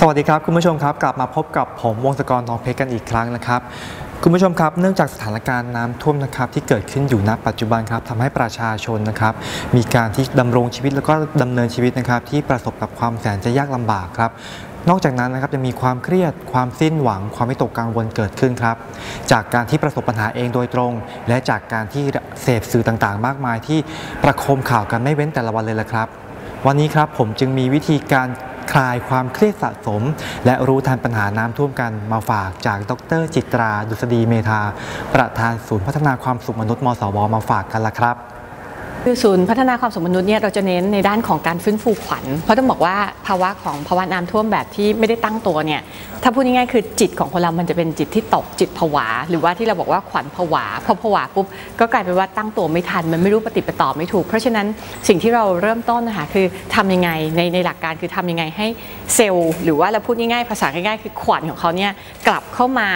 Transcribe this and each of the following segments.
สวัสดีครับ คุณผู้ชมครับ กลับมาพบกับผมวงศกรทองเพชรกันอีกครั้งนะครับ คุณผู้ชมครับ เนื่องจากสถานการณ์น้ำท่วมนะครับที่เกิดขึ้นอยู่ณปัจจุบันครับทำให้ประชาชนนะครับ มีการที่ดำรงชีวิตแล้วก็ดำเนินชีวิตนะครับ ที่ประสบกับความแสนจะยากลำบากครับนอกจากนั้นนะครับยังมีความเครียดความสิ้นหวังความวิตกกังวลเกิดขึ้นครับ จากการที่ประสบปัญหาเองโดยตรง และจากการที่เสพสื่อต่างๆ มากมายที่ประโคมข่าวกันไม่เว้นแต่ละวันเลยละครับ วันนี้ครับผมจึงมีวิธีการ ลายความเครียดสะสม และรู้ทันปัญหาน้ำท่วมกันมาฝากจากดร จิตรา ดุษฎีเมธา ประธานศูนย์พัฒนาความสุขมนุษย์มสวมาฝากกันละครับ คือศูนย์พัฒนาความสมนุษย์เนี่ยเราจะเน้นในด้านของการฟื้นฟูขวัญ เพราะต้องบอกว่าภาวะของภาวะน้ำท่วมแบบที่ไม่ได้ตั้งตัวเนี่ยถ้าพูดง่ายๆคือจิตของคนเรามันจะเป็นจิตที่ตกจิตผวา หรือว่าที่เราบอกว่าขวัญผวาพอผวาปุ๊บก็กลายเป็นว่าตั้งตัวไม่ทันมันไม่รู้ปฏิปต่อไม่ถูก เพราะฉะนั้นสิ่งที่เราเริ่มต้นนะคะคือทำยังไงในในหลักการคือทำยังไงให้เซลล์ หรือว่าเราพูดง่ายๆภาษาง่ายๆ คือขวัญของเขาเนี่ยกลับเข้ามา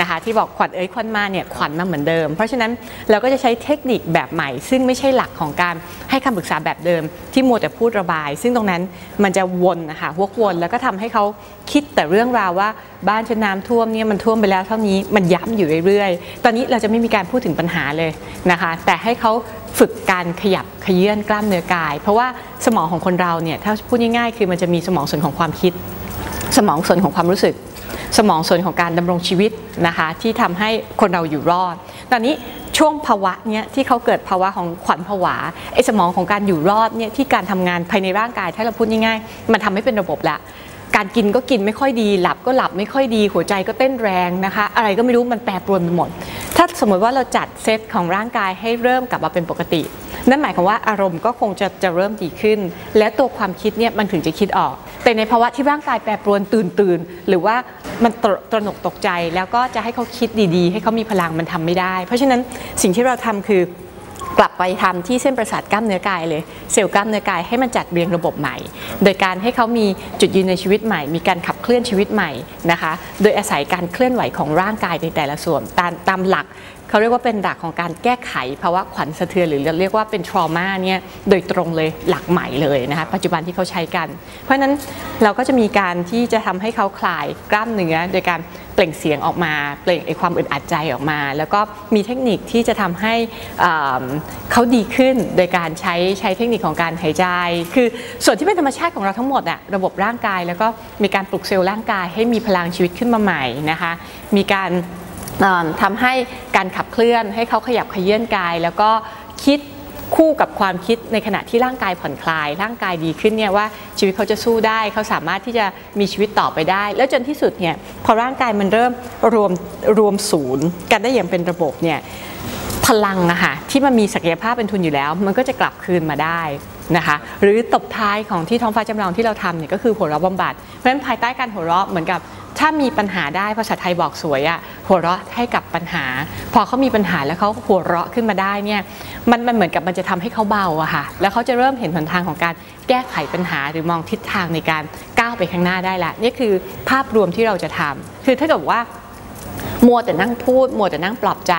นะคะที่บอกขวัญเอ้ยขวัญมาเนี่ยขวัญมาเหมือนเดิม เพราะฉะนั้นเราก็จะใช้เทคนิคแบบใหม่ ซึ่งไม่ใช่หลักของการให้คำปรึกษาแบบเดิม ที่มัวแต่พูดระบาย ซึ่งตรงนั้นมันจะวนนะคะวกวนแล้วก็ทำให้เขาคิดแต่เรื่องราวว่าบ้านฉันน้ำท่วมเนี่ยมันท่วมไปแล้วเท่านี้มันย้ำอยู่เรื่อยๆ ตอนนี้เราจะไม่มีการพูดถึงปัญหาเลยนะคะ แต่ให้เขาฝึกการขยับขยื่นกล้ามเนื้อกาย เพราะว่าสมองของคนเราเนี่ยถ้าพูดง่ายๆ คือมันจะมีสมองส่วนของความคิด สมองส่วนของความรู้สึก สมองส่วนของการดำรงชีวิตนะคะที่ทำให้คนเราอยู่รอด ตอนนี้ช่วงภาวะเนี้ยที่เขาเกิดภาวะของขวัญผวาไอ้สมองของการอยู่รอดเนี่ยที่การทำงานภายในร่างกายถ้าเราพูดง่ายๆมันทำให้เป็นระบบละการกินก็กินไม่ค่อยดี หลับก็หลับไม่ค่อยดี หัวใจก็เต้นแรงนะคะ อะไรก็ไม่รู้มันแปรปรวนไปหมด ถ้าสมมติว่าเราจัดเซตของร่างกายให้เริ่มกลับมาเป็นปกติ นั่นหมายความว่าอารมณ์ก็คงจะจะเริ่มดีขึ้น และตัวความคิดเนี่ยมันถึงจะคิดออก แต่ในภาวะที่ร่างกายแปรปรวนตื่นตื่นหรือว่า มันตระตระหนกตกใจแล้วก็จะให้เขาคิดดีๆ ให้เขามีพลังมันทำไม่ได้ เพราะฉะนั้นสิ่งที่เราทำคือกลับไปทำที่เส้นประสาทกล้ามเนื้อกายเลยเซลล์กล้ามเนื้อกายให้มันจัดเรียงระบบใหม่ โดยการให้เขามีจุดยืนในชีวิตใหม่ มีการขับเคลื่อนชีวิตใหม่นะคะ โดยอาศัยการเคลื่อนไหวของร่างกายในแต่ละส่วนตามตามหลัก เขาเรียกว่าเป็นหลักของการแก้ไขภาวะขวัญสะเทือนหรือเรียกว่าเป็น trauma เนี่ยโดยตรงเลยหลักใหม่เลยนะคะปัจจุบันที่เขาใช้กัน เพราะฉะนั้นเราก็จะมีการที่จะทำให้เขาคลายกล้ามเนื้อโดยการเปล่งเสียงออกมา เปล่งไอความอึดอัดใจออกมา แล้วก็มีเทคนิคที่จะทำให้เขาดีขึ้นโดยการใช้ใช้เทคนิคของการหายใจ คือส่วนที่เป็นธรรมชาติของเราทั้งหมดอะระบบร่างกายแล้วก็มีการปลุกเซลล์ร่างกายให้มีพลังชีวิตขึ้นมาใหม่นะคะ มีการ ทำให้การขับเคลื่อนให้เขาขยับขยื่นกาย แล้วก็คิดคู่กับความคิดในขณะที่ร่างกายผ่อนคลาย ร่างกายดีขึ้นเนี่ยว่าชีวิตเขาจะสู้ได้เขาสามารถที่จะมีชีวิตต่อไปได้ แล้วจนที่สุดเนี่ยพอร่างกายมันเริ่มรวมรวมศูนย์กันได้อย่างเป็นระบบเนี่ยพลังอะค่ะที่มันมีศักยภาพเป็นทุนอยู่แล้ว มันก็จะกลับคืนมาได้นะคะหรือตบท้ายของที่ท้องฟ้าจำลองที่เราทำเนี่ยก็คือหัวเราะบำบัดเพราะฉะนั้นภายใต้การหัวเราะเหมือนกับ ถ้ามีปัญหาได้ภาษาไทยบอกสวยอะหัวเราะให้กับปัญหา พอเขามีปัญหาแล้วเขาหัวเราะขึ้นมาได้เนี่ยมันมันเหมือนกับมันจะทำให้เขาเบาอะค่ะแล้วเขาจะเริ่มเห็นหนทางของการแก้ไขปัญหาหรือมองทิศทางในการก้าวไปข้างหน้าได้ละนี่คือภาพรวมที่เราจะทำคือถ้าเกิดว่า มัวแต่นั่งพูด มัวแต่นั่งปลอบใจ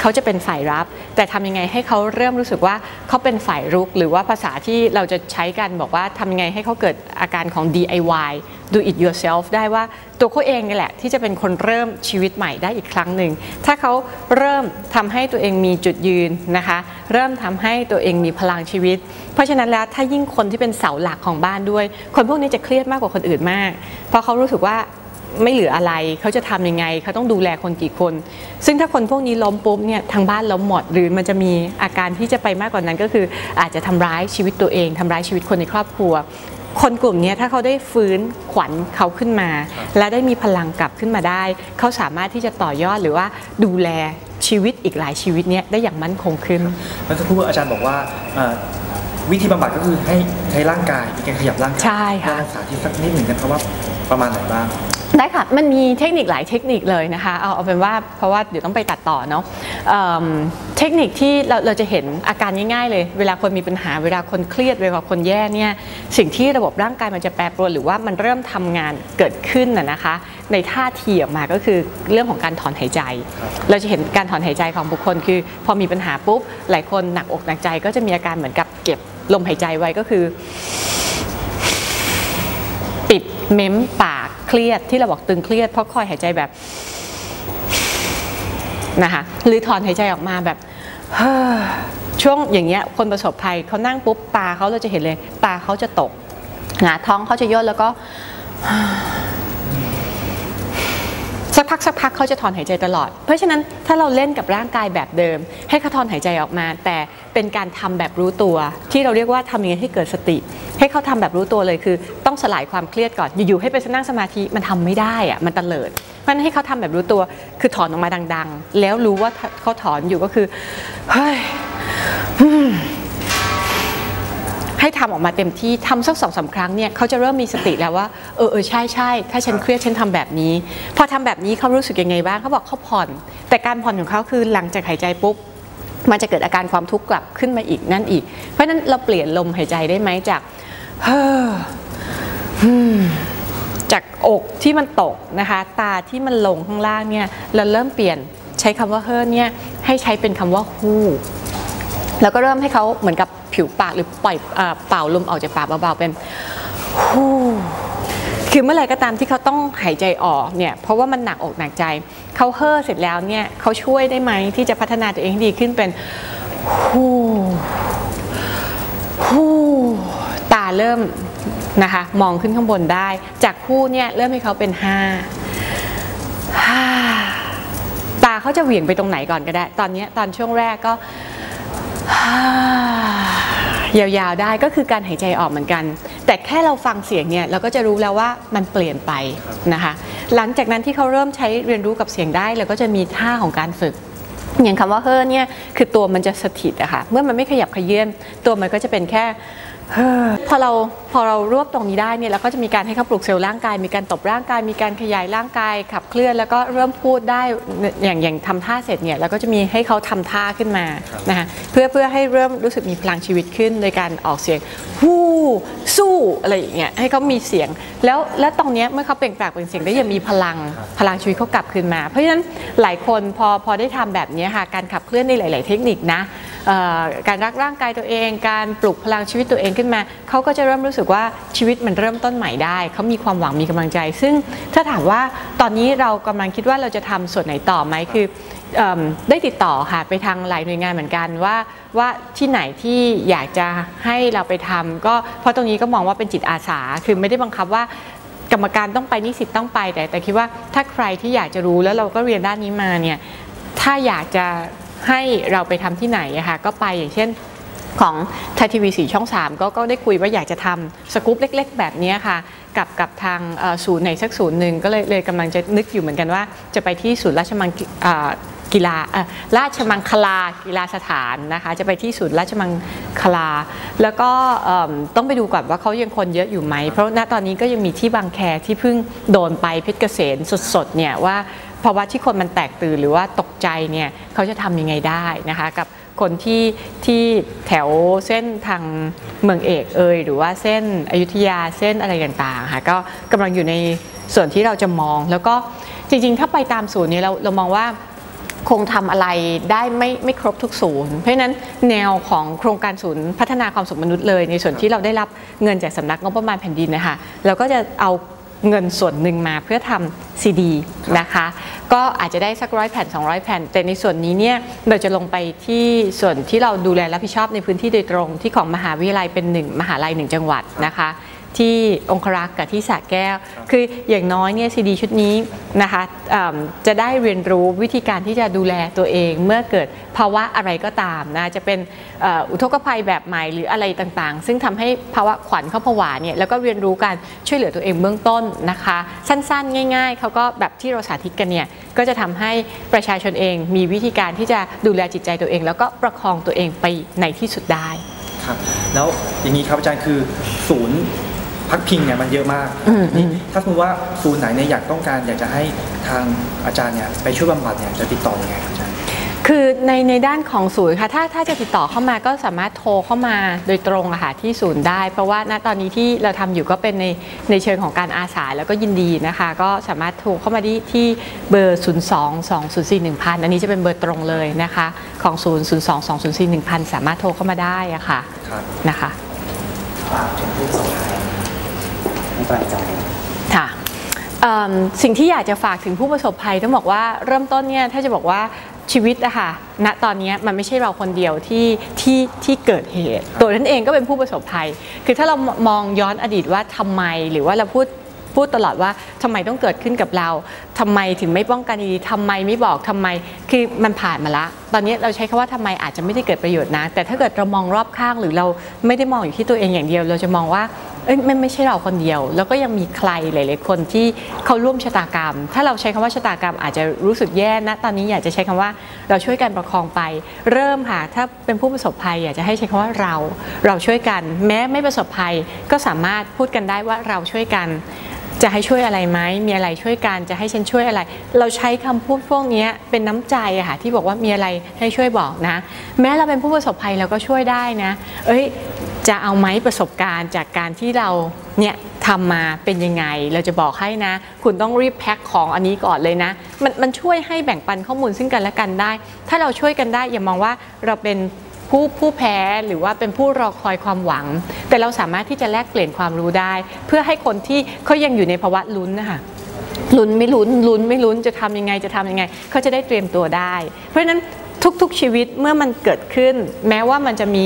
เขาจะเป็นฝ่ายรับ แต่ทำยังไงให้เขาเริ่มรู้สึกว่าเขาเป็นฝ่ายรุก หรือว่าภาษาที่เราจะใช้กันบอกว่าทำยังไงให้เขาเกิดอาการของ DIY do it yourself ได้ว่าตัวเขาเองนี่แหละ ที่จะเป็นคนเริ่มชีวิตใหม่ได้อีกครั้งหนึ่ง ถ้าเขาเริ่มทำให้ตัวเองมีจุดยืนนะคะ เริ่มทำให้ตัวเองมีพลังชีวิต เพราะฉะนั้นแล้วถ้ายิ่งคนที่เป็นเสาหลักของบ้านด้วย คนพวกนี้จะเครียดมากกว่าคนอื่นมาก เพราะเขารู้สึกว่า ไม่เหลืออะไร เขาจะทำยังไง เขาต้องดูแลคนกี่คน ซึ่งถ้าคนพวกนี้ล้มปุ๊บเนี่ยทางบ้านล้มหมดหรือมันจะมีอาการที่จะไปมากกว่านั้นก็คือ อาจจะทำร้ายชีวิตตัวเองทำร้ายชีวิตคนในครอบครัว คนกลุ่มนี้ถ้าเขาได้ฟื้นขวัญเขาขึ้นมา และได้มีพลังกลับขึ้นมาได้ เขาสามารถที่จะต่อยอดหรือว่าดูแลชีวิตอีกหลายชีวิตเนี้ยได้อย่างมั่นคงขึ้นเมื่อสักครู่อาจารย์บอกว่าเอ่อวิธีบำบัดก็คือให้ใช้ร่างกายมีการขยับร่างกายใช่ค่ะลองสาธิตสักนิดหนึ่งกันครับว่าประมาณไหนบ้าง ได้ค่ะ มันมีเทคนิคหลายเทคนิคเลยนะคะ เอาเอาเป็นว่าเพราะว่าเดี๋ยวต้องไปตัดต่อเนาะเเทคนิคที่เราเราจะเห็นอาการง่ายๆเลย เวลาคนมีปัญหา เวลาคนเครียด เวลาคนแย่เนี่ย สิ่งที่ระบบร่างกายมันจะแปรปรวนหรือว่ามันเริ่มทำงานเกิดขึ้นน่ะนะคะ ในท่าทีออกมาก็คือเรื่องของการถอนหายใจ เราจะเห็นการถอนหายใจของบุคคล คือพอมีปัญหาปุ๊บ หลายคนหนักอกหนักใจก็จะมีอาการเหมือนกับเก็บลมหายใจไว้ก็คือ เม้มปากเครียดที่เราบอกตึงเครียดเพราะคอยหายใจแบบนะคะหรือถอนหายใจออกมาแบบช่วงอย่างเงี้ยคนประสบภัยเขานั่งปุ๊บตาเขาเราจะเห็นเลย ตาเขาจะตกหนาท้องเขาจะย่นแล้วก็ สักพักสักพักเขาจะถอนหายใจตลอด เพราะฉะนั้นถ้าเราเล่นกับร่างกายแบบเดิม ให้เขาถอนหายใจออกมา แต่เป็นการทำแบบรู้ตัว ที่เราเรียกว่าทำยังไงให้เกิดสติ ให้เขาทำแบบรู้ตัวเลยคือ ต้องสลายความเครียดก่อนอยู่ๆให้ไปนั่งสมาธิมันทำไม่ได้อะมันตะเลิดเพราะนั้นให้เขาทำแบบรู้ตัวคือถอนออกมาดัง ๆ แล้วรู้ว่าเขาถอนอยู่ก็คือเฮ้ย ให้ทำออกมาเต็มที่ทำสักสองสาครั้งเนี่ยเขาจะเริ่มมีสติแล้วว่าเออเออใช่ใช่ถ้าฉันเครียดฉันทำแบบนี้ พอทำแบบนี้เขารู้สึกยังไงบ้างเขาบอกเขาผ่อน แต่การผ่อนของเขาคือหลังจากหายใจปุ๊บมันจะเกิดอาการความทุกข์กลับขึ้นมาอีกนั่นอีก เพราะฉะนั้นเราเปลี่ยนลมหายใจได้ไหมจากเฮ้อฮึมจากอกที่มันตกนะคะ ตาที่มันลงข้างล่างเนี่ยเราเริ่มเปลี่ยนใช้คำว่าเฮ้อเนี่ยให้ใช้เป็นคำว่าฮู้แล้วก็เริ่มให้เขาเหมือนกับ ผิวปากหรือปล่อยเป่าลมออกจากปากเบาๆเป็นฮู้คือเมื่อไรก็ตามที่เขาต้องหายใจออกเนี่ยเพราะว่ามันหนักอกหนักใจเขาเฮ่อเสร็จแล้วเนี่ยเขาช่วยได้ไหมที่จะพัฒนาตัวเองให้ดีขึ้นเป็นฮู้ฮู้ตาเริ่มนะคะมองขึ้นข้างบนได้ จากฮู้เนี่ยเริ่มให้เขาเป็นห้าห้าตาเขาจะเหวี่ยงไปตรงไหนก่อนก็ได้ ตอนนี้ตอนช่วงแรกก็ ยาวๆได้ก็คือการหายใจออกเหมือนกัน แต่แค่เราฟังเสียงเนี่ยเราก็จะรู้แล้วว่ามันเปลี่ยนไปนะคะ หลังจากนั้นที่เขาเริ่มใช้เรียนรู้กับเสียงได้เราก็จะมีท่าของการฝึกอย่างคำว่าเฮ้อเนี่ยคือตัวมันจะสถิตอะค่ะเมื่อมันไม่ขยับขยื่นตัวมันก็จะเป็นแค่เฮ้อพอเราพอเรารวบตรงนี้ได้เนี่ยเราก็จะมีการให้เขาปลุกเซลล์ร่างกาย มีการตบร่างกาย มีการขยายร่างกายขับเคลื่อน แล้วก็เริ่มพูดได้อย่างอย่างทำท่าเสร็จเนี่ยเราก็จะมีให้เขาทำท่าขึ้นมานะคะเพื่อเพื่อให้เริ่มรู้สึกมีพลังชีวิตขึ้น โดยการออกเสียงฮู้สู้อะไรอย่างเงี้ยให้เขามีเสียง แล้วแล้วตรงเนี้ยเมื่อเขาเปล่งปากเป็นเสียงได้ยังมีพลังพลังชีวิตเขากลับคืนมา เพราะฉะนั้นหลายคนพอพอได้ทำแบบเนี้ยค่ะการขับเคลื่อนในหลาย ๆ เทคนิคนะเอ่อการรักร่างกายตัวเอง การปลุกพลังชีวิตตัวเองขึ้นมาเขาก็จะเริ่มรู้สึกว่าชีวิตมันเริ่มต้นใหม่ได้ เขามีความหวังมีกำลังใจ ซึ่งถ้าถามว่าตอนนี้เรากำลังคิดว่าเราจะทำส่วนไหนต่อไหมคืออได้ติดต่อค่ะไปทางหลายหน่วยงานเหมือนกันว่าว่าที่ไหนที่อยากจะให้เราไปทำก็เพราะตรงนี้ก็มองว่าเป็นจิตอาสาคือไม่ได้บังคับว่ากรรมการต้องไปนิสิตต้องไปแต่แต่คิดว่าถ้าใครที่อยากจะรู้แล้วเราก็เรียนด้านนี้มาเนี่ยถ้าอยากจะให้เราไปทำที่ไหนอะค่ะก็ไปอย่างเช่น ของไทยทีวีสีช่อง 3 ก็ก็ได้คุยว่าอยากจะทำสกู๊ปเล็ก ๆ แบบนี้ค่ะ กับกับทางศูนย์ไหนสักศูนย์หนึ่งก็เลยเลยกำลังจะนึกอยู่เหมือนกันว่า จะไปที่ศูนย์ราชมังกีฬาราชมังคลากีฬาสถานนะคะจะไปที่ศูนย์ราชมังคลา แล้วก็ต้องไปดูก่อนว่าเขายังคนเยอะอยู่ไหม เพราะณตอนนี้ก็ยังมีที่บางแคที่เพิ่งโดนไปเพชรเกษมสดๆเนี่ยว่าภาวะที่คนมันแตกตื่นหรือว่าตกใจเนี่ยเขาจะทำยังไงได้นะคะกับ คนที่ที่แถวเส้นทางเมืองเอกเอยหรือว่าเส้นอยุธยาเส้นอะไรต่างๆค่ะก็กำลังอยู่ในส่วนที่เราจะมอง แล้วก็จริงๆ ถ้าไปตามศูนย์นี้เราเรามองว่าคงทำอะไรได้ไม่ไม่ครบทุกศูนย์ เพราะฉะนั้นแนวของโครงการศูนย์พัฒนาความสมนุษย์เลย ในส่วนที่เราได้รับเงินจากสำนักงบประมาณแผ่นดินนะคะเราก็จะเอาเงินส่วนหนึ่งมาเพื่อทำ ซีดีนะคะก็อาจจะได้สักร้อยแผ่น 200 แผ่น แต่ในส่วนนี้เนี่ยเราจะลงไปที่ส่วนที่เราดูแลรับผิดชอบในพื้นที่โดยตรงที่ของมหาวิทยาลัยเป็นหนึ่งมหาลัยหนึ่งจังหวัดนะคะ ที่องครักษ์กับที่สระแก้ว คืออย่างน้อยเนี่ยซีดีชุดนี้นะคะอ่าจะได้เรียนรู้วิธีการที่จะดูแลตัวเอง เมื่อเกิดภาวะอะไรก็ตามนะจะเป็นเอ่ออุทกภัยแบบใหม่หรืออะไรต่างๆ ซึ่งทำให้ภาวะขวัญเข้าผวาเนี่ยแล้วก็เรียนรู้การช่วยเหลือตัวเองเบื้องต้นนะคะ สั้นๆ ง่ายๆเขาก็แบบที่เราสาธิตกันเนี่ยก็จะทำให้ประชาชนเองมีวิธีการที่จะดูแลจิตใจตัวเอง แล้วก็ประคองตัวเองไปในที่สุดได้ครับแล้วอย่างนี้ครับอาจารย์คือศูนย์ พักพิงเนี่ยมันเยอะมากอืมนี่ถ้าสมมติว่าศูนย์ไหนเนี่ยอยากต้องการอยากจะให้ทางอาจารย์เนี่ยไปช่วยบำบัดเนี่ยจะติดต่อยังไงครับอาจารย์คือในในด้านของศูนย์ค่ะถ้าถ้าจะติดต่อเข้ามาก็สามารถโทรเข้ามาโดยตรงอะค่ะที่ศูนย์ได้ เพราะว่าณตอนนี้ที่เราทำอยู่ก็เป็นในในเชิงของการอาสาแล้วก็ยินดีนะคะ ก็สามารถโทรเข้ามาที่ที่เบอร์ 0 2 2 0 4 1 0 0 0 อันนี้จะเป็นเบอร์ตรงเลยนะคะ ของ0 0 2 2 0 4 1 0 0 0 สามารถโทรเข้ามาได้อะค่ะครับนะคะ ให้กำลังใจค่ะเอิ่มสิ่งที่อยากจะฝากถึงผู้ประสบภัยต้องบอกว่าเริ่มต้นเนี่ยถ้าจะบอกว่าชีวิตอะค่ะณตอนเนี้ยมันไม่ใช่เราคนเดียวที่ที่ที่เกิดเหตุ ตัวนั้นเองก็เป็นผู้ประสบภัย คือถ้าเรามองย้อนอดีตว่าทำไมหรือว่าเราพูดพูดตลอดว่าทำไมต้องเกิดขึ้นกับเราทำไมถึงไม่ป้องกันดีๆทำไมไม่บอกทำไมคือมันผ่านมาละ ตอนนี้เราใช้คำว่าทำไมอาจจะไม่ได้เกิดประโยชน์นะ แต่ถ้าเกิดเรามองรอบข้างหรือเราไม่ได้มองอยู่ที่ตัวเองอย่างเดียว เราจะมองว่า เอ้ยมันไม่ใช่เราคนเดียว แล้วก็ยังมีใครหลาย ๆ คนที่เขาร่วมชะตากรรม ถ้าเราใช้คำว่าชะตากรรมอาจจะรู้สึกแย่นะ ตอนนี้อยากจะใช้คำว่าเราช่วยกันประคองไป เริ่มค่ะถ้าเป็นผู้ประสบภัยอยากจะให้ใช้คำว่าเรา เราช่วยกัน แม้ไม่ประสบภัยก็สามารถพูดกันได้ว่าเราช่วยกัน จะให้ช่วยอะไรไหมมีอะไรช่วยกันจะให้ฉันช่วยอะไร เราใช้คำพูดพวกนี้เป็นน้ำใจอะค่ะที่บอกว่ามีอะไรให้ช่วยบอกนะ แม้เราเป็นผู้ประสบภัยเราก็ช่วยได้นะ เอ้ย จะเอาไหมประสบการณ์จากการที่เราเนี่ยทำมาเป็นยังไง เราจะบอกให้นะ คุณต้องรีบแพ็คของอันนี้ก่อนเลยนะ มันมันช่วยให้แบ่งปันข้อมูลซึ่งกันและกันได้ ถ้าเราช่วยกันได้อย่ามองว่าเราเป็นผู้ผู้แพ้หรือว่าเป็นผู้รอคอยความหวัง แต่เราสามารถที่จะแลกเปลี่ยนความรู้ได้ เพื่อให้คนที่เขายังอยู่ในภาวะลุ้นนะคะลุ้นไม่ลุ้นลุ้นไม่ลุ้นจะทำยังไงจะทำยังไงเขาจะได้เตรียมตัวได้ เพราะฉะนั้น ทุกๆชีวิตเมื่อมันเกิดขึ้น แม้ว่ามันจะมี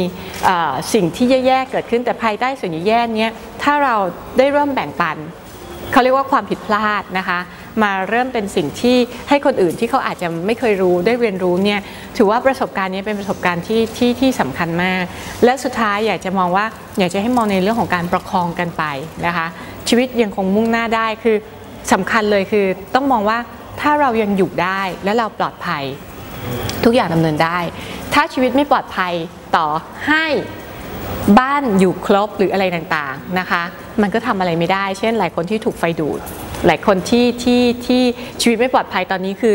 สิ่งที่แย่ๆเกิดขึ้นแต่ภายใต้ส่วนแย่ๆนี้ถ้าเราได้เริ่มแบ่งปันเขาเรียกว่าความผิดพลาดนะคะ มาเริ่มเป็นสิ่งที่ให้คนอื่นที่เขาอาจจะไม่เคยรู้ได้เรียนรู้เนี่ยถือว่าประสบการณ์นี้เป็นประสบการณ์ที่ที่ที่สำคัญมาก และสุดท้ายอยากจะมองว่าอยากจะให้มองในเรื่องของการประคองกันไปนะคะ ชีวิตยังคงมุ่งหน้าได้คือสำคัญเลยคือต้องมองว่าถ้าเรายังอยู่ได้และเราปลอดภัย ทุกอย่างดำเนินได้ ถ้าชีวิตไม่ปลอดภัยต่อให้บ้านอยู่ครบหรืออะไรต่างๆนะคะ มันก็ทำอะไรไม่ได้ เช่น หลายคนที่ถูกไฟดูด หลายคนที่ที่ที่ชีวิตไม่ปลอดภัยตอนนี้คือ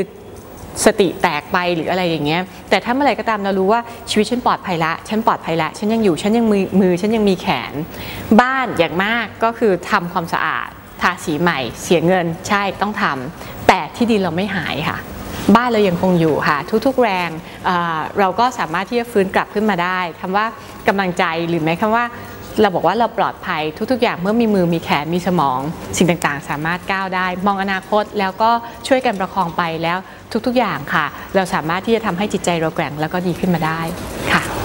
สติแตกไปหรืออะไรอย่างเงี้ย แต่ถ้าเมื่อไหร่ก็ตามเรารู้ว่าชีวิตฉันปลอดภัยละ ฉันปลอดภัยละ ฉันยังอยู่ ฉันยังมือมือ ฉันยังมีแขน บ้านอย่างมากก็คือทำความสะอาด ทาสีใหม่ เสียเงิน ใช่ต้องทำแต่ที่ดินเราไม่หายค่ะ บ้านเรายังคงอยู่ค่ะ ทุกๆแรงเเราก็สามารถที่จะฟื้นกลับขึ้นมาได้คำว่ากำลังใจหรือแม้คำว่าเราบอกว่าเราปลอดภัยทุก ๆ อย่างเมื่อมีมือมีแขนมีสมอง สิ่งต่างๆ สามารถก้าวได้ มองอนาคตแล้วก็ช่วยกันประคองไปแล้วทุกๆอย่างค่ะ เราสามารถที่จะทำให้จิตใจเราแกร่งแล้วก็ดีขึ้นมาได้ค่ะ